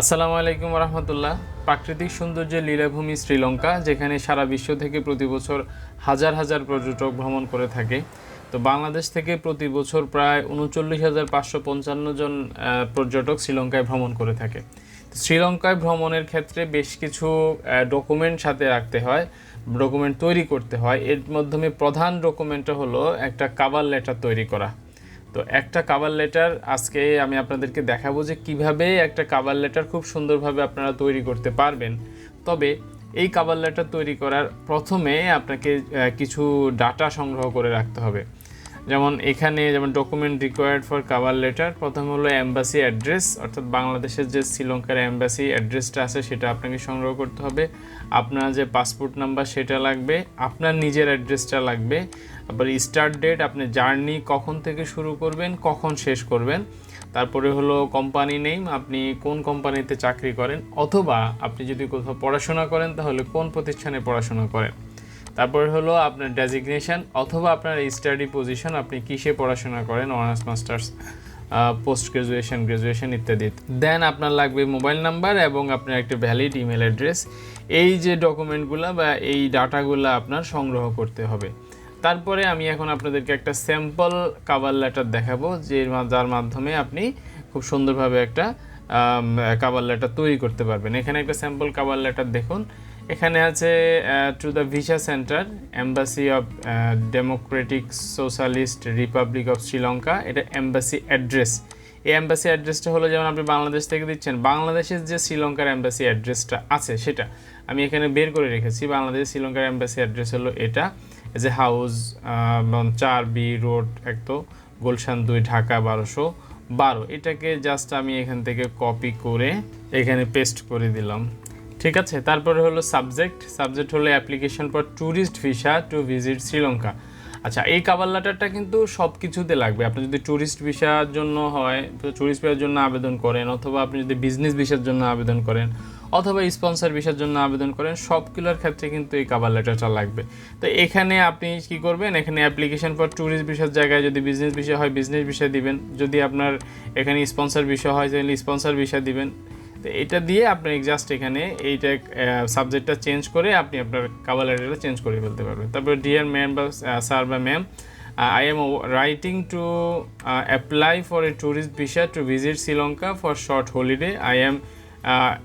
আসসালামু আলাইকুম রহমতুল্লাহ প্রাকৃতিক সৌন্দর্যের লীলাভূমি শ্রীলঙ্কা, যেখানে সারা বিশ্ব থেকে প্রতি বছর হাজার হাজার পর্যটক ভ্রমণ করে থাকে। তো বাংলাদেশ থেকে প্রতি বছর প্রায় উনচল্লিশ হাজার পাঁচশো পঞ্চান্ন জন পর্যটক শ্রীলঙ্কায় ভ্রমণ করে থাকে। শ্রীলঙ্কায় ভ্রমণের ক্ষেত্রে বেশ কিছু ডকুমেন্ট সাথে রাখতে হয় ডকুমেন্ট তৈরি করতে হয়। এর মাধ্যমে প্রধান ডকুমেন্টটা হলো একটা কাভার লেটার তৈরি করা। তো একটা কাভার লেটার আজকে আমি আপনাদেরকে দেখাবো যে কীভাবে একটা কাভার লেটার খুব সুন্দরভাবে আপনারা তৈরি করতে পারবেন। তবে এই কাভার লেটার তৈরি করার প্রথমে আপনাকে কিছু ডাটা সংগ্রহ করে রাখতে হবে। যেমন এখানে, যেমন document required for cover letter প্রথম হলো অ্যাম্বাসি অ্যাড্রেস অর্থাৎ বাংলাদেশের যে শ্রীলঙ্কার অ্যাম্বাসি অ্যাড্রেসটা আছে সেটা আপনাকে সংগ্রহ করতে হবে। আপনার যে পাসপোর্ট নাম্বার সেটা লাগবে, আপনার নিজের অ্যাড্রেসটা লাগবে আবার স্টার্ট ডেট আপনি জার্নি কখন থেকে শুরু করবেন, কখন শেষ করবেন, তারপরে হলো কোম্পানি নেম আপনি কোন কোম্পানিতে চাকরি করেন, অথবা আপনি যদি কোথাও পড়াশোনা করেন, তাহলে কোন প্রতিষ্ঠানে পড়াশোনা করেন। তারপরে হলো আপনার ডেজিগনেশন অথবা আপনার স্টাডি পজিশন আপনি কিসে পড়াশোনা করেন honours masters post graduation graduation ইত্যাদি। দেন আপনার লাগবে মোবাইল নাম্বার এবং আপনার একটা ভ্যালিড ইমেল অ্যাড্রেস এই যে ডকুমেন্টগুলো বা এই ডাটাগুলো আপনার সংগ্রহ করতে হবে। তারপরে আমি এখন আপনাদেরকে একটা স্যাম্পল কাভার লেটার দেখাবো, যে যার মাধ্যমে আপনি খুব সুন্দরভাবে একটা কাভার লেটার তৈরি করতে পারবেন। এখানে একটা স্যাম্পল কাভার লেটার দেখুন। এখানে আছে to the visa centre embassy of democratic socialist republic of Sri Lanka এটা এম্বাসি অ্যাড্রেস এই অ্যাম্বাসি অ্যাড্রেসটা হলো, যেমন আপনি বাংলাদেশ থেকে দিচ্ছেন, বাংলাদেশের যে শ্রীলঙ্কার অ্যাম্বাসি অ্যাড্রেসটা আছে, সেটা আমি এখানে বের করে রেখেছি। বাংলাদেশ শ্রীলঙ্কার অ্যাম্বাসি অ্যাড্রেস হলো এটা। যে হাউস চার বি রোড এক তো গুলশান দুই, ঢাকা বারোশো বারো। এটাকে জাস্ট আমি এখান থেকে কপি করে এখানে পেস্ট করে দিলাম। ঠিক আছে? তারপরে হলো সাবজেক্ট সাবজেক্ট হলো application for tourist visa to visit Sri Lanka আচ্ছা এই কাবার লেটারটা কিন্তু সব কিছুতে লাগবে। আপনি যদি ট্যুরিস্ট ভিসার জন্য হয় তো ট্যুরিস্ট ভিসার জন্য আবেদন করেন, অথবা আপনি যদি বিজনেস ভিসার জন্য আবেদন করেন অথবা স্পন্সর ভিসার জন্য আবেদন করেন সবগুলোর ক্ষেত্রে কিন্তু এই কাভার লেটারটা লাগবে। তো এখানে আপনি কি করবেন? এখানে অ্যাপ্লিকেশন ফর ট্যুরিস্ট ভিসার জায়গায় যদি বিজনেস ভিসা হয় বিজনেস ভিসা দিবেন। যদি আপনার এখানে স্পন্সর ভিসা হয়, তাহলে স্পন্সর ভিসা দিবেন। তো এটা দিয়ে আপনি জাস্ট এখানে এইটা সাবজেক্টটা চেঞ্জ করে আপনি আপনার কাভার লেটারটা চেঞ্জ করে ফেলতে পারবেন। তারপর ডিয়ার ম্যাম বা স্যার বা ma'am I am writing to apply for a tourist visa to visit Sri Lanka for short holiday I am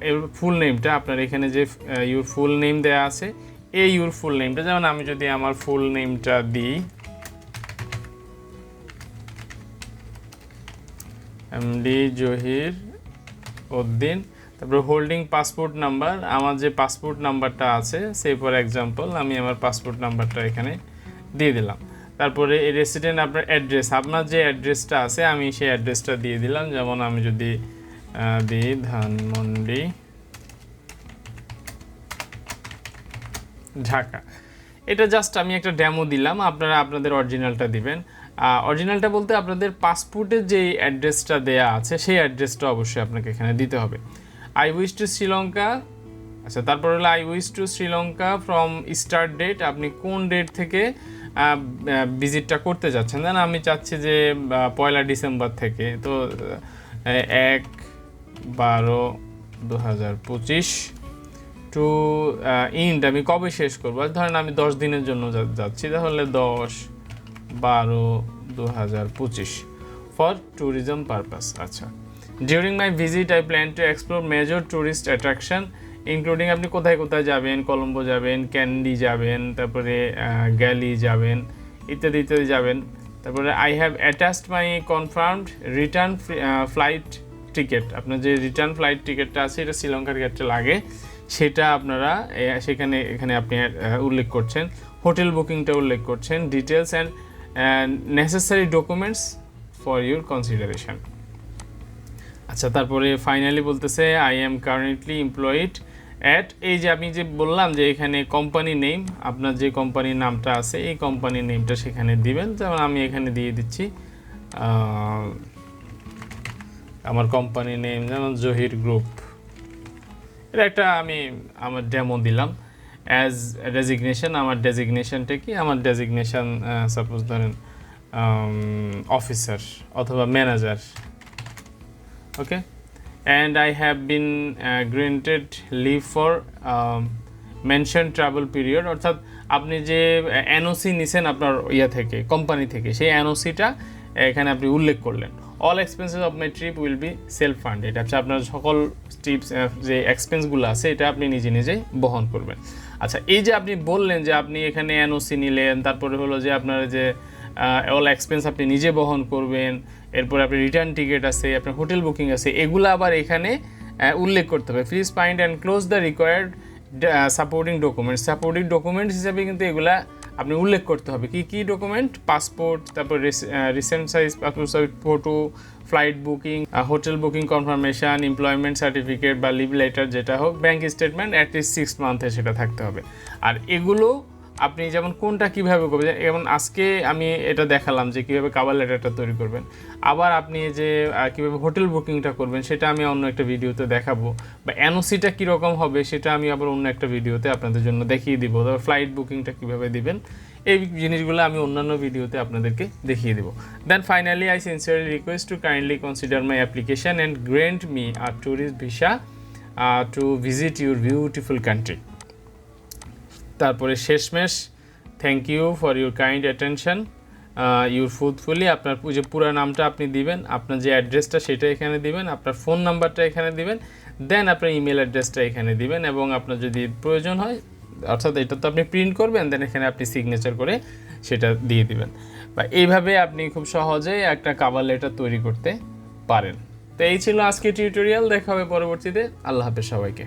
এর ফুল নেমটা আপনার এখানে যে ইউর ফুল নেম দেওয়া আছে, এই ইউর ফুল নেমটা যেমন আমি যদি আমার ফুল নেমটা দিই এমডি জহির উদ্দিন তারপরে হোল্ডিং পাসপোর্ট নাম্বার আমার যে পাসপোর্ট নাম্বারটা আছে সেই ফর এক্সাম্পল আমি আমার পাসপোর্ট নাম্বারটা এখানে দিয়ে দিলাম। তারপরে রেসিডেন্ট আপনার অ্যাড্রেস আপনার যে অ্যাড্রেসটা আছে, আমি সেই অ্যাড্রেসটা দিয়ে দিলাম। যেমন আমি যদি আহ, দিই ধানমন্ডি ঢাকা। এটা জাস্ট আমি একটা ড্যামো দিলাম আপনারা আপনাদের অরিজিনালটা দিবেন। অরিজিনালটা বলতে আপনাদের পাসপোর্টের যে অ্যাড্রেসটা দেয়া আছে সেই অ্যাড্রেসটা অবশ্যই আপনাকে এখানে দিতে হবে। আই উইশ টু শ্রীলঙ্কা আচ্ছা তারপর হলো I wish to Sri Lanka from start date আপনি কোন ডেট থেকে ভিজিটটা করতে যাচ্ছেন? জান আমি চাচ্ছি যে পয়লা ডিসেম্বর থেকে তো এক বারো দু হাজার পঁচিশ টু ইন্ড আমি কবে শেষ করব? ধরেন আমি দশ দিনের জন্য যাচ্ছি, তাহলে দশ বারো দু হাজার পঁচিশ ফর ট্যুরিজম পারপাস আচ্ছা। During my visit I plan to explore major tourist attraction including আপনি কোথায় কোথায় যাবেন? কলম্বো যাবেন, ক্যান্ডি যাবেন, তারপরে গ্যালি যাবেন, ইত্যাদি ইত্যাদি যাবেন। তারপরে I have attached my confirmed return flight ticket আপনার যে রিটার্ন ফ্লাইট টিকিটটা আছে, এটা শ্রীলঙ্কার ক্ষেত্রে লাগে। সেটা আপনারা সেখানে, এখানে আপনি উল্লেখ করছেন। হোটেল বুকিংটা উল্লেখ করছেন। Details and necessary documents for your consideration আচ্ছা তারপরে ফাইনালি বলতেছে I am currently employed at এই যে আমি যে বললাম যে এখানে কোম্পানি নেম আপনার যে কোম্পানির নামটা আছে, এই কোম্পানির নেমটা সেখানে দিবেন। যেমন আমি এখানে দিয়ে দিচ্ছি আমার কোম্পানি নেম যেমন জহির গ্রুপ এটা একটা আমি আমার ডেমো দিলাম। অ্যাজ ডেজিগনেশন আমার ডেজিগনেশনটা কি? আমার ডেজিগনেশন সাপোজ ধরেন অফিসার অথবা manager okay and I have been uh, leave for mention um, period অর্থাৎ আপনি যে এনওসি নিছেন আপনার ইয়া থেকে কোম্পানি থেকে সেই এনওসিটা এখানে আপনি উল্লেখ করলেন। All expenses of my trip will be self funded আচ্ছা আপনার সকল টিপস যে এক্সপেন্সগুলো আছে, এটা আপনি নিজে নিজেই বহন করবেন। আচ্ছা এই যে আপনি বললেন যে আপনি এখানে এনওসি নিলেন, তারপরে হলো যে আপনার যে অল এক্সপেন্স আপনি নিজে বহন করবেন, এরপরে আপনি রিটার্ন টিকিট আছে, আপনার হোটেল বুকিং আছে, এগুলো আবার এখানে উল্লেখ করতে হবে। Please find and close the required supporting documents supporting documents হিসাবে কিন্তু এগুলা আপনি উল্লেখ করতে হবে কি কি ডকুমেন্ট পাসপোর্ট তারপর recent size passport size photo flight booking hotel booking confirmation employment certificate বা লিভ লেটার যেটা হোক bank statement at least six মান্থে সেটা থাকতে হবে। আর এগুলো আপনি যেমন কোনটা কীভাবে করবেন, যেমন আজকে আমি এটা দেখালাম যে কীভাবে কাভার লেটারটা তৈরি করবেন। আবার আপনি যে কীভাবে হোটেল বুকিংটা করবেন, সেটা আমি অন্য একটা ভিডিওতে দেখাবো। বা এনওসিটা কীরকম হবে, সেটা আমি আবার অন্য একটা ভিডিওতে আপনাদের জন্য দেখিয়ে দিব। তারপর ফ্লাইট বুকিংটা কীভাবে দিবেন, এই জিনিসগুলো আমি অন্যান্য ভিডিওতে আপনাদেরকে দেখিয়ে দিব। Then finally I sincerely request to kindly consider my application and grant me our tourist visa to visit your beautiful country তারপরে শেষমেশ thank you for your kind attention your faithfully আপনার যে পুরো নামটা আপনি দিবেন, আপনার যে অ্যাড্রেসটা সেটা এখানে দিবেন, আপনার ফোন নাম্বারটা এখানে দিবেন দেন আপনার ইমেল অ্যাড্রেসটা এখানে দিবেন এবং আপনার যদি প্রয়োজন হয়, অর্থাৎ এটা তো আপনি প্রিন্ট করবেন দেন এখানে আপনি সিগনেচার করে সেটা দিয়ে দিবেন। বা এইভাবে আপনি খুব সহজেই একটা কাবার লেটার তৈরি করতে পারেন। তো এই ছিল আজকে টিউটোরিয়াল দেখা হবে পরবর্তীতে। আল্লাহ হাফেজ সবাইকে।